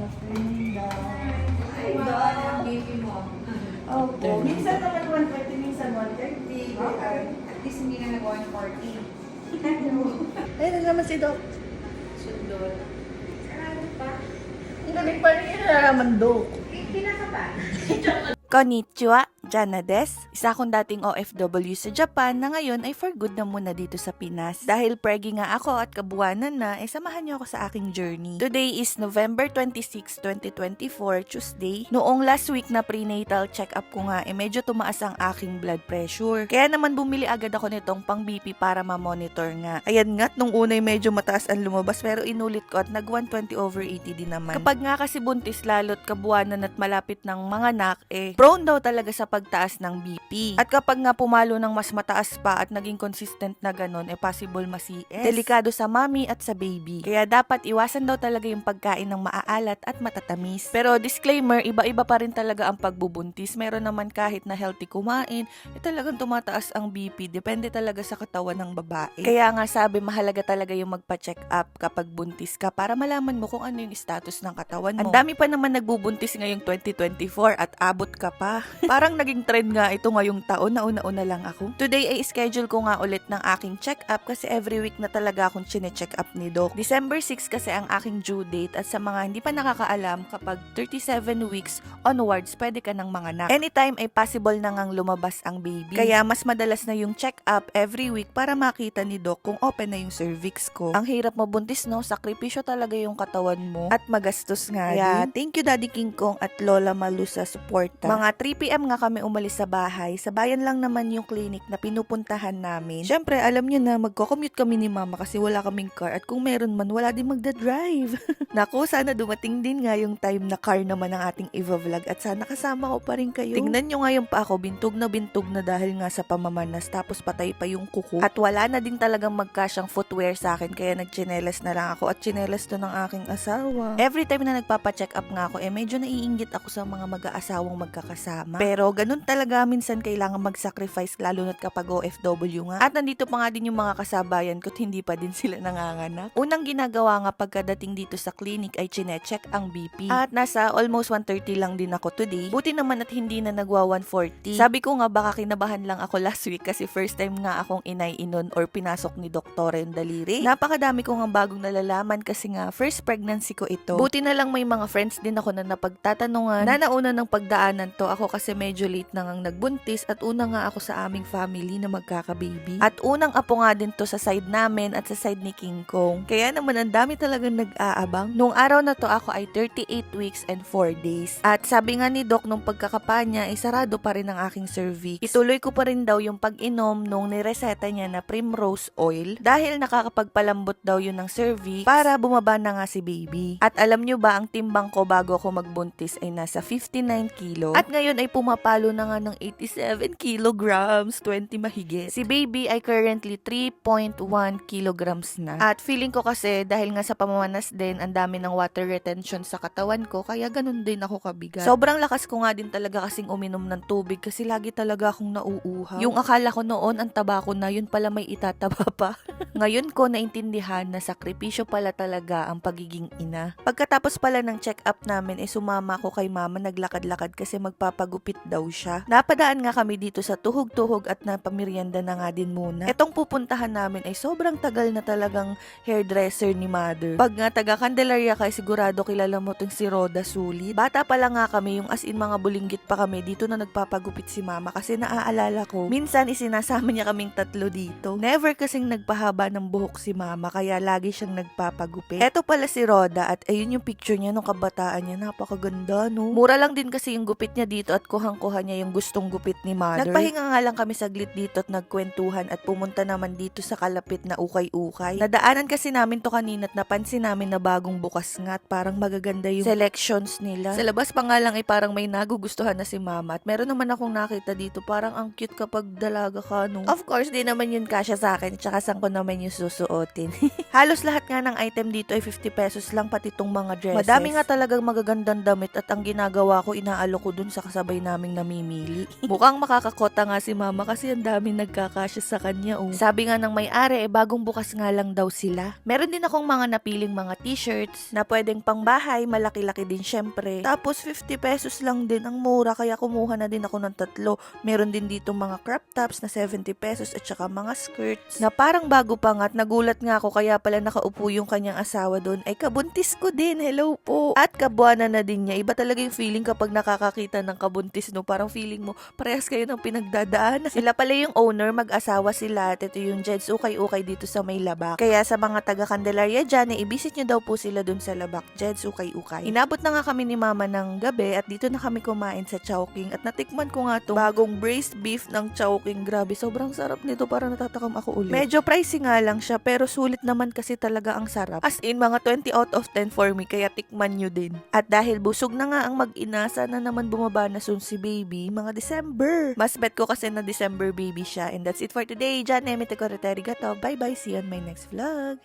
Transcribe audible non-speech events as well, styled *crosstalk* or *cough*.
Ang baby mo. Opo. Minsan naman 120, minsan 130. Okay. At least hindi na nag-140. *laughs* Ayun na naman si Doc. Sundot. Sarado pa. Ang galing pa rin yung naraman, Doc. Eh, pinaka *laughs* Konnichiwa, Jana des. Isa akong dating OFW sa Japan na ngayon ay for good na muna dito sa Pinas. Dahil pregi nga ako at kabuwanan na, eh samahan niyo ako sa aking journey. Today is November 26, 2024, Tuesday. Noong last week na prenatal check-up ko nga, eh medyo tumaas ang aking blood pressure. Kaya naman bumili agad ako nitong pang BP para ma-monitor nga. Ayan nga, nung unay medyo mataas ang lumabas pero inulit ko at nag 120 over 80 din naman. Kapag nga kasi buntis lalo't kabuwanan at malapit ng mga anak, eh prone daw talaga sa pagtaas ng BP. At kapag nga pumalo ng mas mataas pa at naging consistent na ganun, eh possible ma-CS. Delikado sa mommy at sa baby. Kaya dapat iwasan daw talaga yung pagkain ng maaalat at matatamis. Pero disclaimer, iba-iba pa rin talaga ang pagbubuntis. Meron naman kahit na healthy kumain, eh talagang tumataas ang BP. Depende talaga sa katawan ng babae. Kaya nga sabi, mahalaga talaga yung magpa-check up kapag buntis ka para malaman mo kung ano yung status ng katawan mo. Ang dami pa naman nagbubuntis ngayong 2024 at abot ka pa. Parang naging trend nga ito ngayong taon na una-una lang ako. Today ay schedule ko nga ulit ng aking check-up kasi every week na talaga akong chine-check up ni Doc. December 6 kasi ang aking due date at sa mga hindi pa nakakaalam kapag 37 weeks onwards pwede ka ng mga anak. Anytime ay possible na ngang lumabas ang baby. Kaya mas madalas na yung check-up every week para makita ni Doc kung open na yung cervix ko. Ang hirap mabuntis no, sakripisyo talaga yung katawan mo at magastos nga Kaya, din. thank you Daddy King Kong at Lola Malu sa suporta. Mga 3pm nga kami umalis sa bahay. Sa bayan lang naman yung clinic na pinupuntahan namin. Syempre, alam nyo na magko-commute kami ni mama kasi wala kaming car at kung meron man, wala din magda-drive. *laughs* Naku, sana dumating din nga yung time na car naman ang ating i-vlog at sana kasama ko pa rin kayo. Tingnan nyo ngayon pa ako, bintog na bintog na dahil nga sa pamamanas tapos patay pa yung kuko. At wala na din talagang magkasyang footwear sa akin kaya nagchinelas na lang ako at chinelas to ng aking asawa. Every time na nagpapa-check up nga ako, eh medyo naiinggit ako sa mga mag-aasawang magkakasama. Pero ganun talaga minsan kailangan mag-sacrifice lalo na't kapag OFW nga. At nandito pa nga din yung mga kasabayan ko't hindi pa din sila nanganganak. Unang ginagawa nga pagkadating dito sa clinic ay chinecheck ang BP. At nasa almost 130 lang din ako today. Buti naman at hindi na nagwa 140. Sabi ko nga baka kinabahan lang ako *laughs* last week kasi first time nga akong inay-inon or pinasok ni doktor yung daliri. Napakadami ko nga bagong nalalaman kasi nga first pregnancy ko ito. Buti na lang may mga friends din ako na napagtatanungan na nauna ng pagdaanan to ako kasi medyo late na ngang nagbuntis at una nga ako sa aming family na magkaka-baby. At unang apo nga din to sa side namin at sa side ni King Kong. Kaya naman ang dami talagang nag-aabang. Nung araw na to ako ay 38 weeks and 4 days. At sabi nga ni Doc nung pagkakapa niya ay sarado pa rin ang aking cervix. Ituloy ko pa rin daw yung pag-inom nung nireseta niya na primrose oil dahil nakakapagpalambot daw yun ng cervix para bumaba na nga si baby. At alam nyo ba ang timbang ko bago ako magbuntis ay nasa 59 kilo at ngayon ay pumapalo na nga ng 87 kilograms, 20 mahigit. Si baby ay currently 3.1 kilograms na. At feeling ko kasi dahil nga sa pamamanas din ang dami ng water retention sa katawan ko kaya ganun din ako kabigat. Sobrang lakas ko nga din talaga kasing uminom ng tubig kasi lagi talaga akong nauuhaw. Yung akala ko noon ang taba ko na yun pala may itataba pa. *laughs* Ngayon ko naintindihan na sakripisyo pala talaga ang pagiging ina. Pagkatapos pala ng check-up namin, eh sumama ko kay mama naglakad-lakad kasi magpapagupit daw siya. Napadaan nga kami dito sa tuhog-tuhog at napamiryanda na nga din muna. Etong pupuntahan namin ay sobrang tagal na talagang hairdresser ni mother. Pag nga taga Candelaria kay sigurado kilala mo tong si Roda Sulit. Bata pa lang nga kami yung as in mga bulinggit pa kami dito na nagpapagupit si mama kasi naaalala ko. Minsan isinasama niya kaming tatlo dito. Never kasing nagpahaba ng buhok si mama kaya lagi siyang nagpapagupit. Eto pala si Roda at ayun yung picture niya nung kabataan niya. Napakaganda no. Mura lang din kasi yung gupit niya dito at kuhang-kuha niya yung gustong gupit ni mother. Nagpahinga nga lang kami saglit dito at nagkwentuhan at pumunta naman dito sa kalapit na ukay-ukay. Nadaanan kasi namin to kanina at napansin namin na bagong bukas nga at parang magaganda yung selections nila. Sa labas pa nga lang ay parang may nagugustuhan na si mama at meron naman akong nakita dito parang ang cute kapag dalaga ka no. Of course, di naman yun kasya sa akin tsaka saan ko naman yung susuotin. *laughs* Halos lahat nga ng item dito ay 50 pesos lang pati tong mga dresses. Madami nga talagang magagandang damit at ang ginagawa ko inaalo ko dun sa kasabay naming mamimili. Mukhang makakakota nga si mama kasi ang dami nagkakasya sa kanya. Oh. Sabi nga ng may-ari, eh, bagong bukas nga lang daw sila. Meron din akong mga napiling mga t-shirts na pwedeng pangbahay, malaki-laki din syempre. Tapos 50 pesos lang din ang mura kaya kumuha na din ako ng tatlo. Meron din dito mga crop tops na 70 pesos at saka mga skirts na parang bago pa nga at nagulat nga ako kaya pala nakaupo yung kanyang asawa doon ay kabuntis ko din. Hello po. At kabuana na din niya. Iba talaga yung feeling kapag nakakakita ng kabuntis no. Parang feeling mo parehas kayo ng pinagdadaan. Sila pala yung owner, mag-asawa sila at ito yung Jeds ukay-ukay dito sa may labak. Kaya sa mga taga Candelaria dyan, eh, i-visit nyo daw po sila dun sa labak. Jeds ukay-ukay. Inabot na nga kami ni mama ng gabi at dito na kami kumain sa Chowking at natikman ko nga to bagong braised beef ng Chowking. Grabe, sobrang sarap nito. Parang natatakam ako ulit. Medyo pricey nga lang siya pero sulit naman kasi talaga ang sarap. As in, mga 20 out of 10 for me kaya tikman nyo din. At dahil busog na nga ang mag-ina, sana naman bumaba na soon si baby, mga December. Mas bet ko kasi na December baby siya. And that's it for today. Jan, Emite Correteri Gato. Bye-bye. See you on my next vlog.